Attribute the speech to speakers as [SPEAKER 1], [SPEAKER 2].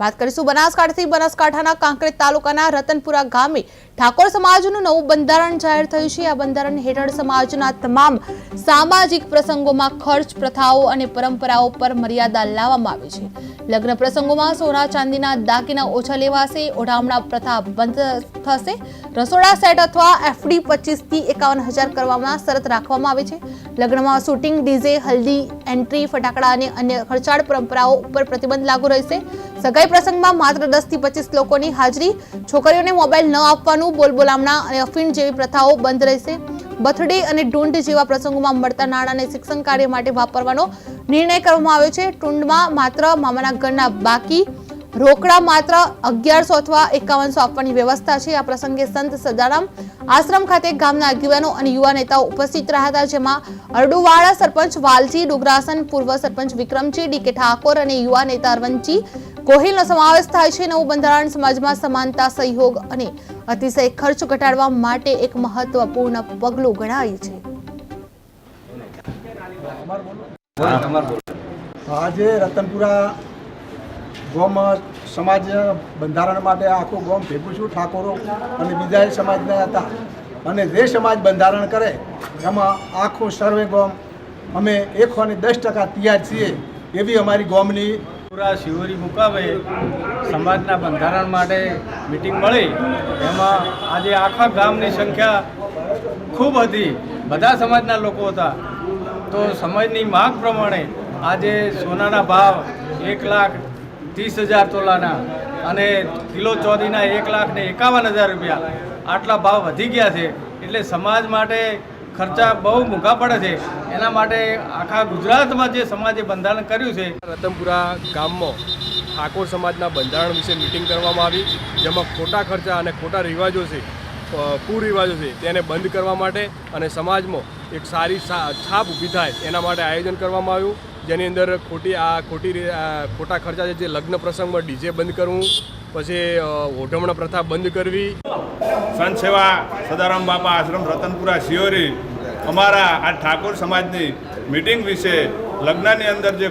[SPEAKER 1] વાત કરીશું બનાસકાંઠાથી. બનાસકાંઠાના કાંકરેજ તાલુકાના રતનપુરા ગામે ઠાકોર સમાજનું નવું બંધારણ જાહેર થયું છે. આ બંધારણ હેઠળ સમાજના તમામ સામાજિક પ્રસંગોમાં ખર્ચ, પ્રથાઓ અને પરંપરાઓ પર મર્યાદા લાવવામાં આવી છે. લગ્ન પ્રસંગોમાં સોના, ચાંદીના દાગીના ઓછા લેવાશે, ઓઢામણા પ્રથા બંધ થશે. રસોડા સેટ અથવા એફડી પચીસથી એકાવન હજાર કરવામાં શરત રાખવામાં આવે છે. લગ્નમાં શૂટિંગ, ડીજે, હલ્દી એન્ટ્રી ફટાકડા અને અન્ય ખર્ચાળ પરંપરાઓ ઉપર પ્રતિબંધ લાગુ રહેશે. સગાઈ પ્રસંગમાં માત્ર દસથી પચીસ લોકોની હાજરી, છોકરીઓને મોબાઈલ ન આપવાનું, બોલબોલામણા અને અફીણ જેવી પ્રથાઓ બંધ રહેશે. બર્થડે અને ઢૂંઢ જેવા પ્રસંગોમાં મળતા નાણાંને શિક્ષણ કાર્ય માટે વાપરવાનો નિર્ણય કરવામાં આવ્યો છે. ટુંડમાં માત્ર મામાના ઘરના બાકી રોકડા માત્ર અગિયારસો અથવા એકાવનસો આપવાની વ્યવસ્થા છે. આ પ્રસંગે સંત સદારામ આશ્રમ ખાતે ગામના આગેવાનો અને યુવા નેતાઓ ઉપસ્થિત રહ્યા હતા જેમાં અરડુવાડા સરપંચ વાલજી ડુગરાસન પૂર્વ સરપંચ વિક્રમજી ડીકે ઠાકોર અને યુવા નેતા અરવંતજી ગોહિલનો સમાવેશ થાય છે. નવું બંધારણ સમાજમાં સમાનતા સહયોગ અને અતિશય ખર્ચ ઘટાડવા માટે એક મહત્વપૂર્ણ પગલું ગણાય છે.
[SPEAKER 2] આજે રતનપુરા ગામમાં સમાજ બંધારણ માટે આખું ગોમ ભેગું ઠાકોરો અને બીજા સમાજના હતા. અને જે સમાજ બંધારણ કરે, એમાં આખું સર્વે ગોમ, અમે એકસો ને દસ ટકા તૈયાર છીએ એવી અમારી ગોમની
[SPEAKER 3] પૂરા શિવરી મુકાવે, સમાજના બંધારણ માટે મિટિંગ મળી. એમાં આજે આખા ગામની સંખ્યા ખૂબ હતી. બધા સમાજના લોકો હતા. તો સમાજની માગ પ્રમાણે આજે સોનાના ભાવ એક લાખ ત્રીસ હજાર તોલાના અને કિલો ચોરીના એક લાખ ને એકાવન હજાર રૂપિયા. આટલા ભાવ વધી ગયા છે. એટલે સમાજ માટે ખર્ચા બહુ મોંઘા પડે છે. એના માટે આખા ગુજરાતમાં જે સમાજે બંધારણ કર્યું છે.
[SPEAKER 4] રતનપુરા ગામમાં ઠાકોર સમાજના બંધારણ વિશે મિટિંગ કરવામાં આવી, જેમાં ખોટા ખર્ચા અને ખોટા રિવાજો છે કુરિવાજો છે, તેને બંધ કરવા માટે અને સમાજમાં એક સારી છાપ ઊભી થાય એના માટે આયોજન કરવામાં આવ્યું. જેની અંદર ખોટી આ ખોટી ખોટા ખર્ચા છે, જે લગ્ન પ્રસંગમાં ડીજે બંધ કરવું, પછી ઓઢમણા પ્રથા બંધ કરવી.
[SPEAKER 5] સંત સેવા સદારામ બાપા આશ્રમ રતનપુરા શિયોરી અમારા આ ઠાકોર સમાજની મિટિંગ વિશે લગ્નની અંદર જે